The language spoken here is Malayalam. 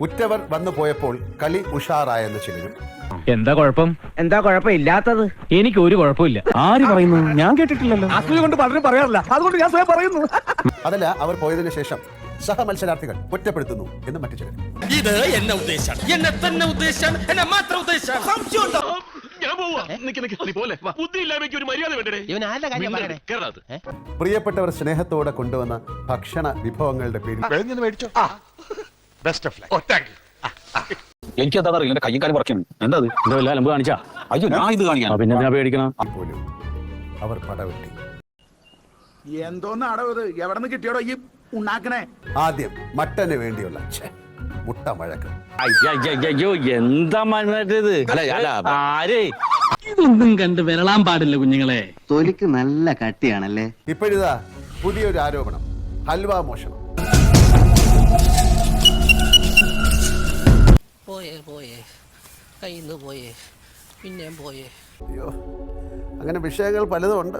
ഉറ്റവർ വന്നു പോയപ്പോൾ കളി ഉഷാറായെന്ന് ചിലരും. എന്താ കുഴപ്പം? എന്താ കുഴപ്പം? ഇല്ലാത്തത്. എനിക്ക് ഒരു കുഴപ്പമില്ല. ആര് പറയുന്നു? ഞാൻ കേട്ടിട്ടില്ലല്ലോ. അസൂയ കൊണ്ട് പലരും പറയാറില്ല. അതുകൊണ്ട് ഞാൻ സ്വയം പറയുന്നു. അതല്ല അവർ പോയതിനു ശേഷം സഹ മത്സരാർത്ഥികൾ കുറ്റപ്പെടുത്തുന്നു എന്ന് മറ്റു ചിലർ ഇത് എന്നെ ഉദ്ദേശം എന്നെ തന്നെ ഉദ്ദേശം എന്നെ മാത്രം ഉദ്ദേശാണ്. ഞാൻ പോവാ. നിക്ക് നിക്ക്. നീ പോലെ. ബുദ്ധി ഇല്ലായ്മയ്ക്ക് of luck oh thank you എനിക്ക് എന്താ അറിയില്ല? എന്റെ കയ്യും കാലം പറക്കണം എന്താ അത് എന്താ വല്ല അലമ്പ് കാണിച്ചാ? അയ്യോ ഞാൻ ഇത് കാണിക്കാം പിന്നെ ഞാൻ പേടിക്കണം? പോലും അവർ പടവെട്ടി. എന്തോന്ന് ഇത്? എവിടെ നിന്ന് കിട്ടിയോടോ ഈ ഉണ്ടാക്കണേ ആദ്യം മട്ടന് വേണ്ടിയുള്ള മുട്ട മഴക്ക്. അയ്യോ എന്താ അല്ല ആരേ? ഇതൊന്നും കണ്ട് വിരളാൻ പാടില്ല കുഞ്ഞുങ്ങളെ. തൊലിക്ക് നല്ല കട്ടിയാണല്ലേ? ഇപ്പോഴിതാ പുതിയൊരു ആരോപണം. ഹൽവ മോഷണം. കയ്യിൽ നിന്ന് പോയേ പിന്നെയും പോയേ. അയ്യോ അങ്ങനെ വിഷയങ്ങൾ പലതും ഉണ്ട്.